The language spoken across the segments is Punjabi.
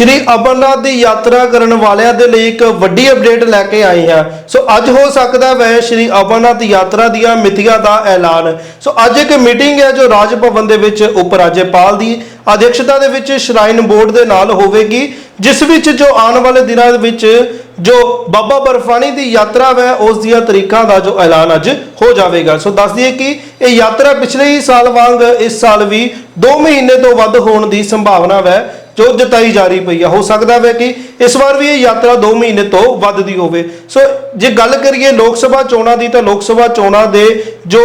ਸ਼੍ਰੀ ਅਮਰਨਾਥ ਦੀ ਯਾਤਰਾ ਕਰਨ ਵਾਲਿਆਂ ਦੇ ਲਈ ਇੱਕ ਵੱਡੀ ਅਪਡੇਟ ਲੈ ਕੇ ਆਏ ਹਾਂ। ਸੋ ਅੱਜ ਹੋ ਸਕਦਾ ਵੈ ਸ਼੍ਰੀ ਅਮਰਨਾਥ ਯਾਤਰਾ ਦੀਆਂ ਮਿਤੀਆਂ ਦਾ ਐਲਾਨ। ਸੋ ਅੱਜ ਇੱਕ ਮੀਟਿੰਗ ਹੈ ਜੋ ਰਾਜ ਭਵਨ ਦੇ ਵਿੱਚ ਉਪ ਰਾਜਪਾਲ ਦੀ ਅਧਿਕਸ਼ਤਾ ਦੇ ਵਿੱਚ ਸ਼ਰਾਈਨ ਬੋਰਡ ਦੇ ਨਾਲ ਹੋਵੇਗੀ, ਜਿਸ ਵਿੱਚ ਜੋ ਆਉਣ ਵਾਲੇ ਦਿਨਾਂ ਦੇ ਵਿੱਚ ਜੋ ਬਾਬਾ ਬਰਫਾਣੀ ਦੀ ਯਾਤਰਾ ਹੈ ਉਸ ਦੀਆਂ ਤਰੀਕਾਂ ਦਾ ਜੋ ਐਲਾਨ ਅੱਜ ਹੋ ਜਾਵੇਗਾ। ਸੋ ਦੱਸ ਦਈਏ ਕਿ ਇਹ ਯਾਤਰਾ ਪਿਛਲੇ ਹੀ ਸਾਲ ਵਾਂਗ ਇਸ ਸਾਲ ਵੀ 2 ਮਹੀਨੇ ਤੋਂ ਵੱਧ ਹੋਣ ਦੀ ਸੰਭਾਵਨਾ ਹੈ ਜੋ ਜਤਾਈ ਜਾ ਰਹੀ ਪਈ ਆ, ਹੋ ਸਕਦਾ ਹੈ ਕਿ ਇਸ ਵਾਰ ਵੀ ਇਹ ਯਾਤਰਾ 2 ਮਹੀਨੇ ਤੋਂ ਵੱਧ ਦੀ ਹੋਵੇ। ਸੋ ਜੇ ਗੱਲ ਕਰੀਏ ਲੋਕ ਸਭਾ ਚੋਣਾਂ ਦੀ, ਤਾਂ ਲੋਕ ਸਭਾ ਚੋਣਾਂ ਦੇ ਜੋ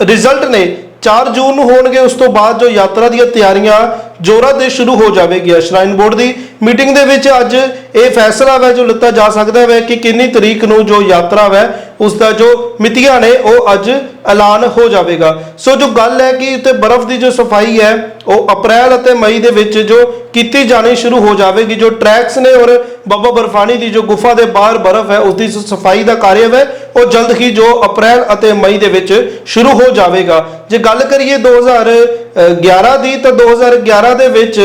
ਰਿਜ਼ਲਟ ਨੇ 4 ਜੂਨ ਨੂੰ ਹੋਣਗੇ, ਉਸ ਤੋਂ ਬਾਅਦ ਜੋ ਯਾਤਰਾ ਦੀਆਂ ਤਿਆਰੀਆਂ ਜੋਰਾਂ ਤੇ ਸ਼ੁਰੂ ਹੋ ਜਾਵੇਗੀਆਂ ਸ਼ਰਾਈਨ ਬੋਰਡ ਦੀ ਮੀਟਿੰਗ ਦੇ ਵਿੱਚ ਅੱਜ ਇਹ ਫੈਸਲਾ ਹੈ ਜੋ ਲਿੱਤਾ ਜਾ ਸਕਦਾ ਹੈ ਕਿ ਕਿੰਨੀ ਤਰੀਕ ਨੂੰ ਜੋ ਯਾਤਰਾ ਹੈ ਉਸ ਦਾ ਜੋ ਮਿਤੀਆਂ ਨੇ, ਉਹ ਅੱਜ ਐਲਾਨ ਹੋ ਜਾਵੇਗਾ। ਸੋ ਜੋ ਗੱਲ ਹੈ ਕਿ ਉੱਤੇ ਬਰਫ਼ ਦੀ ਜੋ ਸਫ਼ਾਈ ਹੈ, ਉਹ ਅਪ੍ਰੈਲ ਅਤੇ ਮਈ ਦੇ ਵਿੱਚ ਜੋ ਕੀਤੀ ਜਾਣੀ ਸ਼ੁਰੂ ਹੋ ਜਾਵੇਗੀ, ਜੋ ਟਰੈਕਸ ਨੇ ਔਰ ਬਾਬਾ ਬਰਫਾਨੀ ਦੀ ਜੋ ਗੁਫਾ ਦੇ ਬਾਹਰ ਬਰਫ਼ ਹੈ ਉਸ ਦੀ ਸਫ਼ਾਈ ਦਾ ਕਾਰਜ ਹੈ ਉਹ ਜਲਦ ਹੀ ਜੋ ਅਪ੍ਰੈਲ ਅਤੇ ਮਈ ਦੇ ਵਿੱਚ ਸ਼ੁਰੂ ਹੋ ਜਾਵੇਗਾ। ਜੇ ਗੱਲ ਕਰੀਏ 2011 ਦੀ ਤਾਂ 2011 ਦੇ ਵਿੱਚ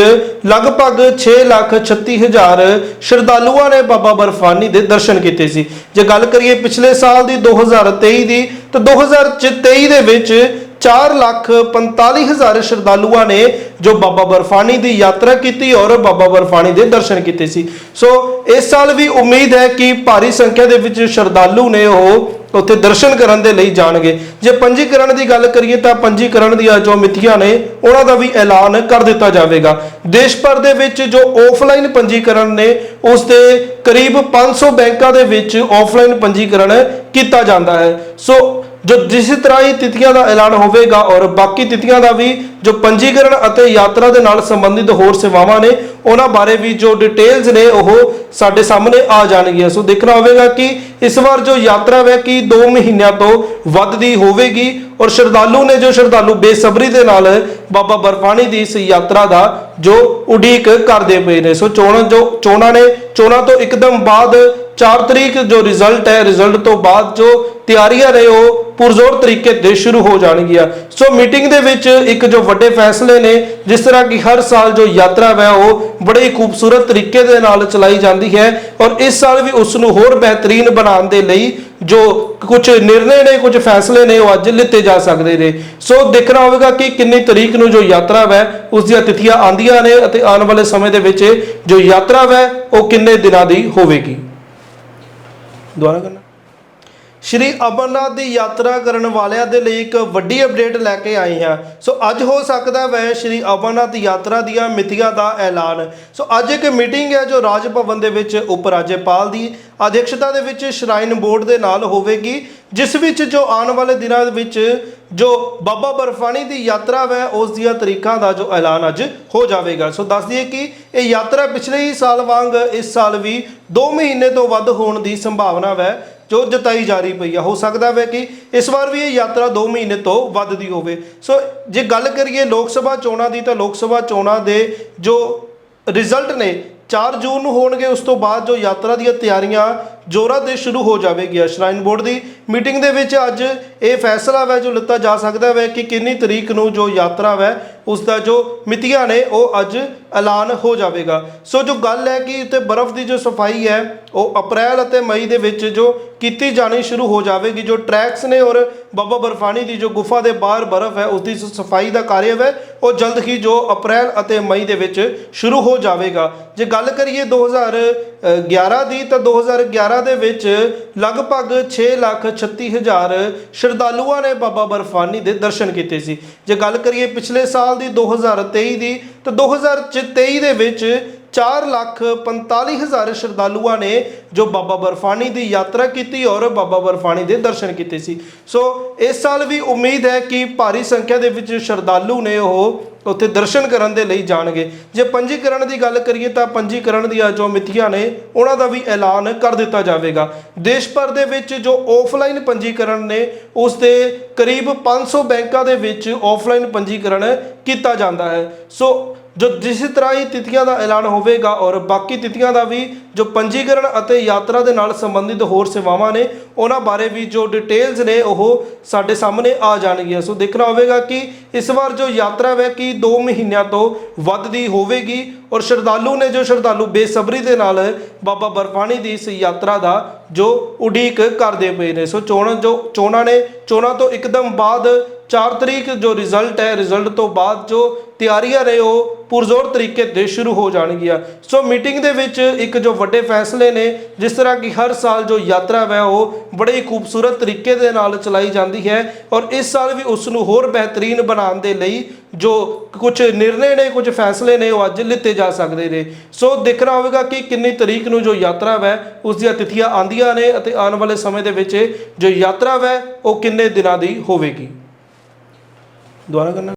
ਲਗਭਗ 6 ਲੱਖ 36 ਹਜ਼ਾਰ ਸ਼ਰਧਾਲੂਆਂ ਨੇ ਬਾਬਾ ਬਰਫਾਨੀ ਦੇ ਦਰਸ਼ਨ ਕੀਤੇ ਸੀ। ਜੇ ਗੱਲ ਕਰੀਏ ਪਿਛਲੇ ਸਾਲ ਦੀ 2023 ਦੀ, ਤਾਂ 2023 ਦੇ ਵਿੱਚ 4 ਲੱਖ 45 ਹਜ਼ਾਰ ਸ਼ਰਧਾਲੂਆਂ ਨੇ ਜੋ ਬਾਬਾ ਬਰਫਾਨੀ ਦੀ ਯਾਤਰਾ ਕੀਤੀ ਔਰ ਬਾਬਾ ਬਰਫਾਨੀ ਦੇ ਦਰਸ਼ਨ ਕੀਤੇ ਸੀ। ਸੋ ਇਸ ਸਾਲ ਵੀ ਉਮੀਦ ਹੈ ਕਿ ਭਾਰੀ ਸੰਖਿਆ ਦੇ ਵਿੱਚ ਸ਼ਰਧਾਲੂ ਨੇ ਉਹ ਉੱਥੇ ਦਰਸ਼ਨ ਕਰਨ ਦੇ ਲਈ ਜਾਣਗੇ। ਜੇ ਪੰਜੀਕਰਨ ਦੀ ਗੱਲ ਕਰੀਏ ਤਾਂ ਪੰਜੀਕਰਨ ਦੀਆਂ ਜੋ ਮਿਤੀਆਂ ਨੇ, ਉਹਨਾਂ ਦਾ ਵੀ ਐਲਾਨ ਕਰ ਦਿੱਤਾ ਜਾਵੇਗਾ। ਦੇਸ਼ ਭਰ ਦੇ ਵਿੱਚ ਜੋ ਆਫਲਾਈਨ ਪੰਜੀਕਰਨ ਨੇ, ਉਸ ਦੇ ਕਰੀਬ 500 ਬੈਂਕਾਂ ਦੇ ਵਿੱਚ ਆਫਲਾਈਨ ਪੰਜੀਕਰਨ ਕੀਤਾ ਜਾਂਦਾ ਹੈ। ਸੋ ਜੋ ਜਿਸ ਤਰ੍ਹਾਂ ਹੀ ਤਿਥੀਆਂ ਦਾ ਐਲਾਨ ਹੋਵੇਗਾ ਔਰ ਬਾਕੀ ਤਿਥੀਆਂ ਦਾ ਵੀ ਜੋ ਪੰਜੀਕਰਨ ਅਤੇ ਯਾਤਰਾ ਦੇ ਨਾਲ ਸੰਬੰਧਿਤ ਹੋਰ ਸੇਵਾਵਾਂ ਨੇ, ਉਹਨਾਂ ਬਾਰੇ ਵੀ ਜੋ ਡਿਟੇਲਸ ਨੇ, ਉਹ ਸਾਡੇ ਸਾਹਮਣੇ ਆ ਜਾਣਗੀਆਂ। ਸੋ ਦੇਖਣਾ ਹੋਵੇਗਾ ਕਿ ਇਸ ਵਾਰ ਜੋ ਯਾਤਰਾ ਹੈ ਕਿ 2 ਮਹੀਨਿਆਂ ਤੋਂ ਵੱਧ ਦੀ ਹੋਵੇਗੀ ਔਰ ਸ਼ਰਧਾਲੂ ਨੇ ਜੋ ਸ਼ਰਧਾਲੂ ਬੇਸਬਰੀ ਦੇ ਨਾਲ ਬਾਬਾ ਬਰਫਾਣੀ ਦੀ ਇਸ ਯਾਤਰਾ ਦਾ ਜੋ ਉਡੀਕ ਕਰਦੇ ਪਏ ਨੇ। ਸੋ ਚੋਣਾਂ ਜੋ ਚੋਣਾਂ ਨੇ, ਚੋਣਾਂ ਤੋਂ ਇੱਕਦਮ ਬਾਅਦ 4 ਤਰੀਕ ਜੋ ਰਿਜ਼ਲਟ ਹੈ ਰਿਜ਼ਲਟ ਤੋਂ ਬਾਅਦ ਜੋ ਤਿਆਰੀਆਂ ਨੇ, ਉਹ ਪੁਰਜ਼ੋਰ ਤਰੀਕੇ ਤੇ ਸ਼ੁਰੂ ਹੋ ਜਾਣਗੀਆਂ। ਸੋ ਮੀਟਿੰਗ ਦੇ ਵਿੱਚ ਇੱਕ ਜੋ ਵੱਡੇ ਫੈਸਲੇ ਨੇ, ਜਿਸ ਤਰ੍ਹਾਂ ਕਿ ਹਰ ਸਾਲ ਜੋ ਯਾਤਰਾ ਹੈ ਉਹ ਬੜੇ ਹੀ ਖੂਬਸੂਰਤ ਤਰੀਕੇ ਦੇ ਨਾਲ ਚਲਾਈ ਜਾਂਦੀ ਹੈ ਔਰ ਇਸ ਸਾਲ ਵੀ ਉਸ ਨੂੰ ਹੋਰ ਬਿਹਤਰੀਨ ਬਣਾਉਣ ਦੇ ਲਈ ਜੋ ਕੁਝ ਨਿਰਣੇ ਨੇ, ਕੁਝ ਫੈਸਲੇ ਨੇ, ਉਹ ਅੱਜ ਲਿੱਤੇ ਜਾ ਸਕਦੇ ਨੇ। ਸੋ ਦੇਖਣਾ ਹੋਵੇਗਾ ਕਿ ਕਿੰਨੀ ਤਰੀਕ ਨੂੰ ਜੋ ਯਾਤਰਾ ਹੈ ਉਸ ਦੀਆਂ ਤਿਥੀਆਂ ਆਂਦੀਆਂ ਨੇ ਅਤੇ ਆਉਣ ਵਾਲੇ ਸਮੇਂ ਦੇ ਵਿੱਚ ਜੋ ਯਾਤਰਾ ਹੈ ਉਹ ਕਿੰਨੇ ਦਿਨਾਂ ਦੀ ਹੋਵੇਗੀ। ਦੁਬਾਰਾ ਕਰਨਾ। ਸ਼੍ਰੀ ਅਮਰਨਾਥ ਦੀ ਯਾਤਰਾ ਕਰਨ ਵਾਲਿਆਂ ਦੇ ਲਈ ਇੱਕ ਵੱਡੀ ਅਪਡੇਟ ਲੈ ਕੇ ਆਏ ਹਾਂ। ਸੋ ਅੱਜ ਹੋ ਸਕਦਾ ਵੈ ਸ਼੍ਰੀ ਅਮਰਨਾਥ ਯਾਤਰਾ ਦੀਆਂ ਮਿਤੀਆਂ ਦਾ ਐਲਾਨ। ਸੋ ਅੱਜ ਇੱਕ ਮੀਟਿੰਗ ਹੈ ਜੋ ਰਾਜ ਭਵਨ ਦੇ ਵਿੱਚ ਉਪ ਰਾਜਪਾਲ ਦੀ ਅਧਿਕਸ਼ਤਾ ਦੇ ਵਿੱਚ ਸ਼ਰਾਈਨ ਬੋਰਡ ਦੇ ਨਾਲ ਹੋਵੇਗੀ, ਜਿਸ ਵਿੱਚ ਜੋ ਆਉਣ ਵਾਲੇ ਦਿਨਾਂ ਵਿੱਚ ਜੋ ਬਾਬਾ ਬਰਫਾਣੀ ਦੀ ਯਾਤਰਾ ਹੈ ਉਸ ਦੀਆਂ ਤਰੀਕਾਂ ਦਾ ਜੋ ਐਲਾਨ ਅੱਜ ਹੋ ਜਾਵੇਗਾ। ਸੋ ਦੱਸ ਦਈਏ ਕਿ ਇਹ ਯਾਤਰਾ ਪਿਛਲੇ ਹੀ ਸਾਲ ਵਾਂਗ ਇਸ ਸਾਲ ਵੀ 2 ਮਹੀਨੇ ਤੋਂ ਵੱਧ ਹੋਣ ਦੀ ਸੰਭਾਵਨਾ ਹੈ ਜੋ ਜਤਾਈ ਜਾ ਰਹੀ ਪਈ ਆ। ਹੋ ਸਕਦਾ ਹੈ ਕਿ ਇਸ ਵਾਰ ਵੀ ਇਹ ਯਾਤਰਾ 2 ਮਹੀਨੇ ਤੋਂ ਵੱਧ ਦੀ ਹੋਵੇ। ਸੋ ਜੇ ਗੱਲ ਕਰੀਏ ਲੋਕ ਸਭਾ ਚੋਣਾਂ ਦੀ ਤਾਂ ਲੋਕ ਸਭਾ ਚੋਣਾਂ ਦੇ ਜੋ ਰਿਜ਼ਲਟ ਨੇ 4 ਜੂਨ ਨੂੰ ਹੋਣਗੇ, ਉਸ ਤੋਂ ਬਾਅਦ ਜੋ ਯਾਤਰਾ ਦੀਆਂ ਤਿਆਰੀਆਂ ਜੋਰਾਂ ਤੇ ਸ਼ੁਰੂ ਹੋ ਜਾਵੇਗੀਆਂ। ਸ਼ਰਾਈਨ ਬੋਰਡ ਦੀ ਮੀਟਿੰਗ ਦੇ ਵਿੱਚ ਅੱਜ ਇਹ ਫੈਸਲਾ ਹੈ ਜੋ ਲਿੱਤਾ ਜਾ ਸਕਦਾ ਹੈ ਕਿ ਕਿੰਨੀ ਤਰੀਕ ਨੂੰ ਜੋ ਯਾਤਰਾ ਹੈ ਉਸ ਦਾ ਜੋ ਮਿਤੀਆਂ ਨੇ, ਉਹ ਅੱਜ ਐਲਾਨ ਹੋ ਜਾਵੇਗਾ। ਸੋ ਜੋ ਗੱਲ ਹੈ ਕਿ ਉੱਤੇ ਬਰਫ਼ ਦੀ ਜੋ ਸਫ਼ਾਈ ਹੈ, ਉਹ ਅਪ੍ਰੈਲ ਅਤੇ ਮਈ ਦੇ ਵਿੱਚ ਜੋ ਕੀਤੀ ਜਾਣੀ ਸ਼ੁਰੂ ਹੋ ਜਾਵੇਗੀ, ਜੋ ਟਰੈਕਸ ਨੇ ਔਰ ਬਾਬਾ ਬਰਫਾਨੀ ਦੀ ਜੋ ਗੁਫਾ ਦੇ ਬਾਹਰ ਬਰਫ਼ ਹੈ ਉਸ ਦੀ ਸਫ਼ਾਈ ਦਾ ਕਾਰਜ ਹੈ, ਉਹ ਜਲਦ ਹੀ ਜੋ ਅਪ੍ਰੈਲ ਅਤੇ ਮਈ ਦੇ ਵਿੱਚ ਸ਼ੁਰੂ ਹੋ ਜਾਵੇਗਾ। ਜੇ ਗੱਲ ਕਰੀਏ 2011 ਦੀ, ਤਾਂ 2011 ਦੇ ਵਿੱਚ ਲਗਭਗ 6 ਲੱਖ 36 ਹਜ਼ਾਰ ਸ਼ਰਧਾਲੂਆਂ ਨੇ ਬਾਬਾ ਬਰਫਾਨੀ ਦੇ ਦਰਸ਼ਨ ਕੀਤੇ ਸੀ। ਜੇ ਗੱਲ ਕਰੀਏ ਪਿਛਲੇ ਸਾਲ ਦੀ 2023 ਦੀ ਤਾਂ 2023 ਦੇ ਵਿੱਚ 4 ਲੱਖ 45 ਹਜ਼ਾਰ ਸ਼ਰਧਾਲੂਆਂ ਨੇ ਜੋ ਬਾਬਾ ਬਰਫਾਨੀ ਦੀ ਯਾਤਰਾ ਕੀਤੀ ਔਰ ਬਾਬਾ ਬਰਫਾਨੀ ਦੇ ਦਰਸ਼ਨ ਕੀਤੇ ਸੀ। ਸੋ ਇਸ ਸਾਲ ਵੀ ਉਮੀਦ ਹੈ ਕਿ ਭਾਰੀ ਸੰਖਿਆ ਦੇ ਵਿੱਚ ਸ਼ਰਧਾਲੂ ਨੇ ਉਹ ਉੱਥੇ ਦਰਸ਼ਨ ਕਰਨ ਦੇ ਲਈ ਜਾਣਗੇ। ਜੇ ਪੰਜੀਕਰਨ ਦੀ ਗੱਲ ਕਰੀਏ ਤਾਂ ਪੰਜੀਕਰਨ ਦੀਆਂ ਜੋ ਮਿਤੀਆਂ ਨੇ, ਉਹਨਾਂ ਦਾ ਵੀ ਐਲਾਨ ਕਰ ਦਿੱਤਾ ਜਾਵੇਗਾ। ਦੇਸ਼ ਭਰ ਦੇ ਵਿੱਚ ਜੋ ਆਫਲਾਈਨ ਪੰਜੀਕਰਨ ਨੇ, ਉਸ ਦੇ ਕਰੀਬ 500 ਬੈਂਕਾਂ ਦੇ ਵਿੱਚ ਆਫਲਾਈਨ ਪੰਜੀਕਰਨ ਕੀਤਾ ਜਾਂਦਾ ਹੈ। ਸੋ ਜੋ ਜਿਸ ਤਰ੍ਹਾਂ ਹੀ ਤਿਥੀਆਂ ਦਾ ਐਲਾਨ ਹੋਵੇਗਾ ਔਰ ਬਾਕੀ ਤਿਥੀਆਂ ਦਾ ਵੀ ਜੋ ਪੰਜੀਕਰਨ ਅਤੇ ਯਾਤਰਾ ਦੇ ਨਾਲ ਸੰਬੰਧਿਤ ਹੋਰ ਸੇਵਾਵਾਂ ਨੇ, ਉਹਨਾਂ ਬਾਰੇ ਵੀ ਜੋ ਡਿਟੇਲਸ ਨੇ, ਉਹ ਸਾਡੇ ਸਾਹਮਣੇ ਆ ਜਾਣਗੀਆਂ। ਸੋ ਦੇਖਣਾ ਹੋਵੇਗਾ ਕਿ ਇਸ ਵਾਰ ਜੋ ਯਾਤਰਾ ਹੈ ਕਿ 2 ਮਹੀਨਿਆਂ ਤੋਂ ਵੱਧ ਦੀ ਹੋਵੇਗੀ ਔਰ ਸ਼ਰਧਾਲੂ ਨੇ ਜੋ ਸ਼ਰਧਾਲੂ ਬੇਸਬਰੀ ਦੇ ਨਾਲ ਬਾਬਾ ਬਰਫਾਣੀ ਦੀ ਇਸ ਯਾਤਰਾ ਦਾ ਜੋ ਉਡੀਕ ਕਰਦੇ ਪਏ ਨੇ। ਸੋ ਚੋਣਾਂ ਜੋ ਚੋਣਾਂ ਨੇ, ਚੋਣਾਂ ਤੋਂ ਇੱਕਦਮ ਬਾਅਦ 4 ਤਰੀਕ ਜੋ ਰਿਜ਼ਲਟ ਹੈ ਰਿਜ਼ਲਟ ਤੋਂ ਬਾਅਦ ਜੋ ਤਿਆਰੀਆਂ ਨੇ, ਉਹ ਪੁਰਜ਼ੋਰ ਤਰੀਕੇ ਤੇ ਸ਼ੁਰੂ ਹੋ ਜਾਣਗੀਆਂ। ਸੋ ਮੀਟਿੰਗ ਦੇ ਵਿੱਚ ਇੱਕ ਜੋ ਵੱਡੇ ਫੈਸਲੇ ਨੇ, ਜਿਸ ਤਰ੍ਹਾਂ ਕਿ ਹਰ ਸਾਲ ਜੋ ਯਾਤਰਾ ਹੈ ਉਹ ਬੜੇ ਹੀ ਖੂਬਸੂਰਤ ਤਰੀਕੇ ਦੇ ਨਾਲ ਚਲਾਈ ਜਾਂਦੀ ਹੈ ਔਰ ਇਸ ਸਾਲ ਵੀ ਉਸ ਨੂੰ ਹੋਰ ਬਿਹਤਰੀਨ ਬਣਾਉਣ ਦੇ ਲਈ ਜੋ ਕੁਝ ਨਿਰਣੇ ਨੇ ਕੁਝ ਫੈਸਲੇ ਨੇ, ਉਹ ਅੱਜ ਲਿੱਤੇ ਜਾ ਸਕਦੇ ਨੇ। ਸੋ ਦੇਖਣਾ ਹੋਵੇਗਾ ਕਿ ਕਿੰਨੀ ਤਰੀਕ ਨੂੰ ਜੋ ਯਾਤਰਾ ਹੈ ਉਸ ਦੀਆਂ ਤਿਥੀਆਂ ਆਂਦੀਆਂ ਨੇ ਅਤੇ ਆਉਣ ਵਾਲੇ ਸਮੇਂ ਦੇ ਵਿੱਚ ਜੋ ਯਾਤਰਾ ਹੈ ਉਹ ਕਿੰਨੇ ਦਿਨਾਂ ਦੀ ਹੋਵੇਗੀ। ਦੁਬਾਰਾ ਕਰਨਾ